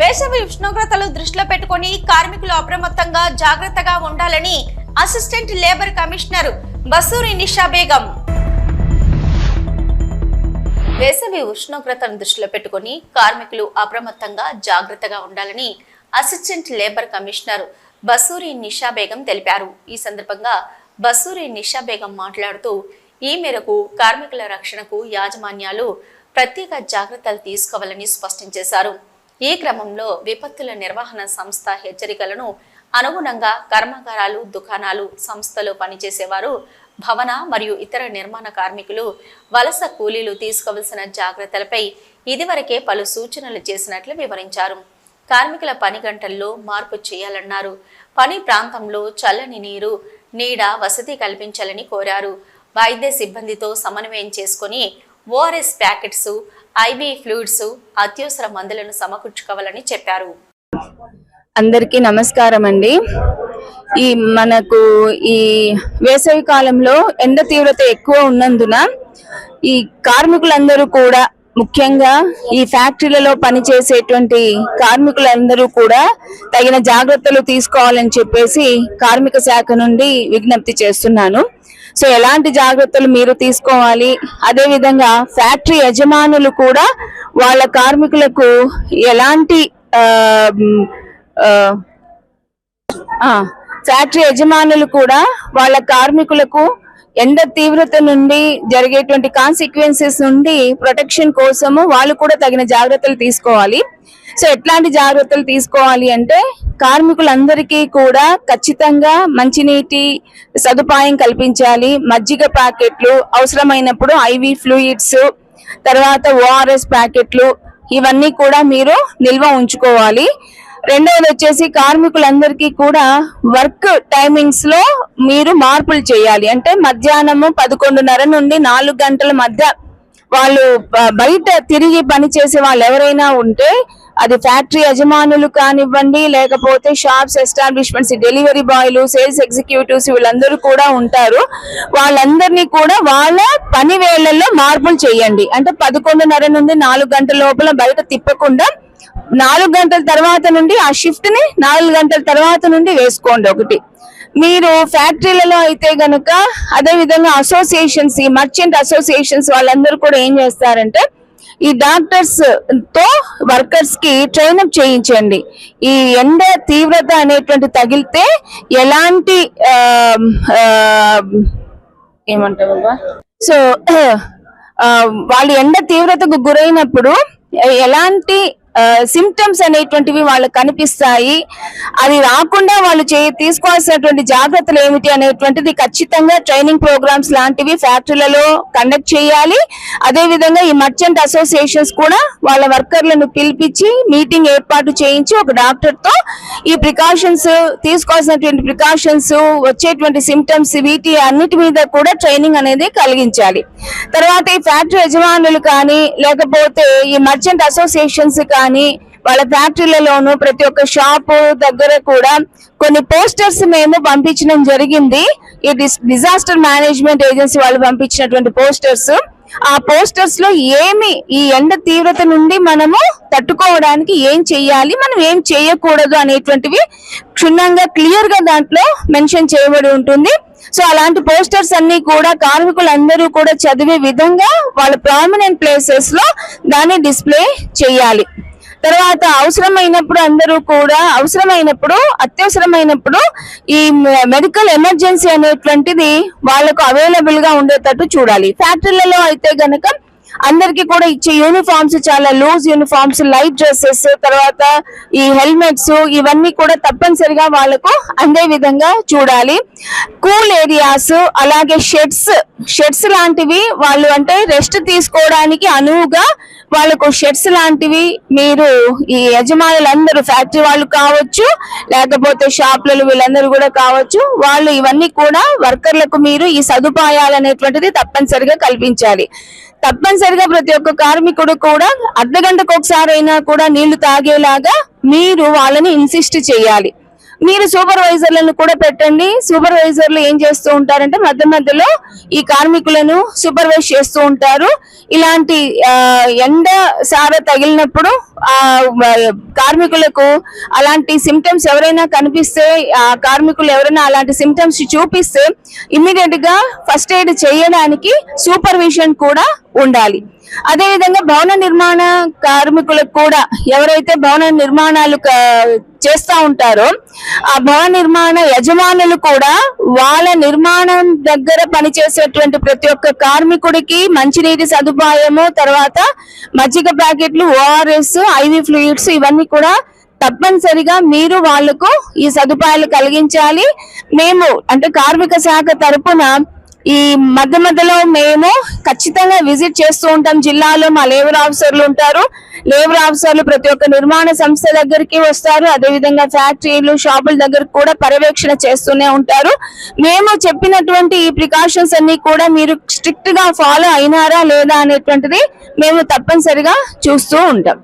వేసవి ఉష్ణోగ్రతలు దృష్టిలో పెట్టుకొని కార్మికులు అప్రమత్తంగా జాగ్రత్తగా ఉండాలని assistant labour commissioner Basuri Nisha Begum. వేసవి ఉష్ణోగ్రతను దృష్టిలో పెట్టుకొని కార్మికులు అప్రమత్తంగా జాగ్రత్తగా ఉండాలని assistant labour commissioner Basuri Nisha Begum తెలిపారు. ఈ సందర్భంగా బసూరి నిషా బేగం మాట్లాడుతూ ఈ మేరకు కార్మికుల రక్షణకు యాజమాన్యాలు ప్రత్యేక జాగ్రత్తలు తీసుకోవాలని స్పష్టం చేశారు. ఈ క్రమంలో విపత్తుల నిర్వహణ సంస్థ హెచ్చరికలను అనుగుణంగా కర్మాగారాలు దుకాణాలు సంస్థలో పనిచేసేవారు భవన మరియు ఇతర నిర్మాణ కార్మికులు వలస కూలీలు తీసుకోవలసిన జాగ్రత్తలపై ఇదివరకే పలు సూచనలు చేసినట్లు వివరించారు. కార్మికుల పని గంటల్లో మార్పు చేయాలన్నారు. పని ప్రాంతంలో చల్లని నీరు నీడ వసతి కల్పించాలని కోరారు. వైద్య సిబ్బందితో సమన్వయం చేసుకొని ఓఆర్ఎస్ ప్యాకెట్స్ ఐబీ ఫ్లూయిడ్స్ అత్యవసర మందులను సమకూర్చుకోవాలని చెప్పారు. అందరికీ నమస్కారం అండి. ఈ మనకు ఈ వేసవి కాలంలో ఎండ తీవ్రత ఎక్కువ ఉన్నందున ఈ కార్మికులందరూ కూడా ముఖ్యంగా ఈ ఫ్యాక్టరీలలో పనిచేసేటువంటి కార్మికులందరూ కూడా తగిన జాగ్రత్తలు తీసుకోవాలని చెప్పేసి కార్మిక శాఖ నుండి విజ్ఞప్తి చేస్తున్నాను. సో ఎలాంటి జాగ్రత్తలు మీరు తీసుకోవాలి? అదేవిధంగా ఫ్యాక్టరీ యజమానులు కూడా వాళ్ళ కార్మికులకు ఎలాంటి ఫ్యాక్టరీ యజమానులు కూడా వాళ్ళ కార్మికులకు ఎండ తీవ్రత నుండి జరిగేటువంటి కాన్సిక్వెన్సెస్ నుండి ప్రొటెక్షన్ కోసము వాళ్ళు కూడా తగిన జాగ్రత్తలు తీసుకోవాలి. సో ఎట్లాంటి జాగ్రత్తలు తీసుకోవాలి అంటే కార్మికులందరికీ కూడా ఖచ్చితంగా మంచినీటి సదుపాయం కల్పించాలి. మజ్జిగ ప్యాకెట్లు అవసరమైనప్పుడు ఐవి ఫ్లూయిడ్స్ తర్వాత ఓఆర్ఎస్ ప్యాకెట్లు ఇవన్నీ కూడా మీరు నిల్వ ఉంచుకోవాలి. రెండవది వచ్చేసి కార్మికులందరికీ కూడా వర్క్ టైమింగ్స్లో మీరు మార్పులు చేయాలి. అంటే మధ్యాహ్నము పదకొండున్నర నుండి నాలుగు గంటల మధ్య వాళ్ళు బయట తిరిగి పని చేసే వాళ్ళు ఎవరైనా ఉంటే అది ఫ్యాక్టరీ యజమానులు కానివ్వండి లేకపోతే షాప్స్ ఎస్టాబ్లిష్మెంట్స్ డెలివరీ బాయ్లు సేల్స్ ఎగ్జిక్యూటివ్స్ వీళ్ళందరూ కూడా ఉంటారు. వాళ్ళందరినీ కూడా వాళ్ళ పని వేళల్లో మార్పులు చేయండి. అంటే పదకొండున్నర నుండి నాలుగు గంటల లోపల బయట తిప్పకుండా నాలుగు గంటల తర్వాత నుండి ఆ షిఫ్ట్ని నాలుగు గంటల తర్వాత నుండి వేసుకోండి ఒకటి. మీరు ఫ్యాక్టరీలలో అయితే గనక అదే విధంగా అసోసియేషన్స్ ఈ మర్చెంట్ అసోసియేషన్స్ వాళ్ళందరూ కూడా ఏం చేస్తారంటే ఈ డాక్టర్స్తో వర్కర్స్కి ట్రైన్అప్ చేయించండి. ఈ ఎండ తీవ్రత అనేటువంటి తగిలితే ఎలాంటి ఏమంటారు సో వాళ్ళు ఎండ తీవ్రతకు గురైనప్పుడు ఎలాంటి సిమ్టమ్స్ అనేటువంటివి వాళ్ళకి కనిపిస్తాయి. అది రాకుండా వాళ్ళు చే తీసుకోవాల్సినటువంటి జాగ్రత్తలు ఏమిటి అనేటువంటిది ఖచ్చితంగా ట్రైనింగ్ ప్రోగ్రామ్స్ లాంటివి ఫ్యాక్టరీలలో కండక్ట్ చేయాలి. అదే విధంగా ఈ మర్చెంట్ అసోసియేషన్స్ కూడా వాళ్ళ వర్కర్లను పిలిపించి మీటింగ్ ఏర్పాటు చేయించి ఒక డాక్టర్తో ఈ ప్రికాషన్స్ తీసుకోవాల్సినటువంటి ప్రికాషన్స్ వచ్చేటువంటి సిమ్టమ్స్ వీటి అన్నిటి మీద కూడా ట్రైనింగ్ అనేది కలిగించాలి. తర్వాత ఈ ఫ్యాక్టరీ యజమానులు కానీ లేకపోతే ఈ మర్చెంట్ అసోసియేషన్స్ కానీ వాళ్ళ ఫ్యాక్టరీలలోను ప్రతి ఒక్క షాపు దగ్గర కూడా కొన్ని పోస్టర్స్ మేము పంపించడం జరిగింది. ఈ డిజాస్టర్ మేనేజ్మెంట్ ఏజెన్సీ వాళ్ళు పంపించినటువంటి పోస్టర్స్. ఆ పోస్టర్స్లో ఏమి ఈ ఎండ తీవ్రత నుండి మనము తట్టుకోవడానికి ఏం చెయ్యాలి మనం ఏం చేయకూడదు అనేటువంటివి క్షుణ్ణంగా క్లియర్గా దాంట్లో మెన్షన్ చేయబడి ఉంటుంది. సో అలాంటి పోస్టర్స్ అన్ని కూడా కార్మికులందరూ కూడా చదివే విధంగా వాళ్ళ ప్రామినెంట్ ప్లేసెస్లో దాన్ని డిస్ప్లే చేయాలి తర్వాత అవసరమైనప్పుడు అందరూ కూడా అవసరమైనప్పుడు అత్యవసరమైనప్పుడు ఈ మెడికల్ ఎమర్జెన్సీ అనేటువంటిది వాళ్ళకు అవైలబుల్గా ఉండేటట్టు చూడాలి. ఫ్యాక్టరీలలో అయితే గనక అందరికి కూడా ఇచ్చే యూనిఫామ్స్ చాలా లూజ్ యూనిఫామ్స్ లైట్ డ్రెస్సెస్ తర్వాత ఈ హెల్మెట్స్ ఇవన్నీ కూడా తప్పనిసరిగా వాళ్ళకు అందే విధంగా చూడాలి. కూల్ ఏరియాస్ అలాగే షెడ్స్ షెడ్స్ లాంటివి వాళ్ళు అంటే రెస్ట్ తీసుకోవడానికి అనువుగా వాళ్ళకు షెడ్స్ లాంటివి మీరు ఈ యజమానులందరూ ఫ్యాక్టరీ వాళ్ళు కావచ్చు లేకపోతే షాపులలో వీళ్ళందరూ కూడా కావచ్చు వాళ్ళు ఇవన్నీ కూడా వర్కర్లకు మీరు ఈ సదుపాయాలు అనేటువంటిది తప్పనిసరిగా కల్పించాలి. తప్పనిసరిగా ప్రతి ఒక్క కార్మికుడు కూడా అర్ధ గంటకు ఒకసారి అయినా కూడా నీళ్ళు తాగేలాగా మీరు వాళ్ళని ఇన్సిస్ట్ చేయాలి. మీరు సూపర్వైజర్లను కూడా పెట్టండి. సూపర్వైజర్లు ఏం చేస్తూ ఉంటారంటే మధ్య మధ్యలో ఈ కార్మికులను సూపర్వైజ్ చేస్తూ ఉంటారు. ఇలాంటి ఎండ సార తగిలినప్పుడు ఆ కార్మికులకు అలాంటి సిమ్టమ్స్ ఎవరైనా కనిపిస్తే ఆ కార్మికులు ఎవరైనా అలాంటి సిమ్టమ్స్ చూపిస్తే ఇమ్మీడియట్గా ఫస్ట్ ఎయిడ్ చేయడానికి సూపర్విజన్ కూడా ఉండాలి. అదేవిధంగా భవన నిర్మాణ కార్మికులకు కూడా ఎవరైతే భవన నిర్మాణాలు క- చేస్తా ఉంటారో ఆ భవన నిర్మాణ యజమానులు కూడా వాళ్ళ నిర్మాణం దగ్గర పనిచేసేటువంటి ప్రతి ఒక్క కార్మికుడికి మంచినీటి సదుపాయము తర్వాత మజ్జిగ ప్యాకెట్లు ఓఆర్ఎస్ ఐవి ఫ్లూయిడ్స్ ఇవన్నీ కూడా తప్పనిసరిగా మీరు వాళ్ళకు ఈ సదుపాయాలు కలిగించాలి. మేము అంటే కార్మిక శాఖ తరపున ఈ మధ్య మధ్యలో మేము ఖచ్చితంగా విజిట్ చేస్తూ ఉంటాం. జిల్లాలో మా లేబర్ ఆఫీసర్లు ఉంటారు. లేబర్ ఆఫీసర్లు ప్రతి ఒక్క నిర్మాణ సంస్థ దగ్గరికి వస్తారు. అదేవిధంగా ఫ్యాక్టరీలు షాపుల దగ్గర కూడా పర్యవేక్షణ చేస్తూనే ఉంటారు. మేము చెప్పినటువంటి ఈ ప్రికాషన్స్ అన్ని కూడా మీరు స్ట్రిక్ట్గా ఫాలో అయినారా లేదా అనేటువంటిది మేము తప్పనిసరిగా చూస్తూ ఉంటాం.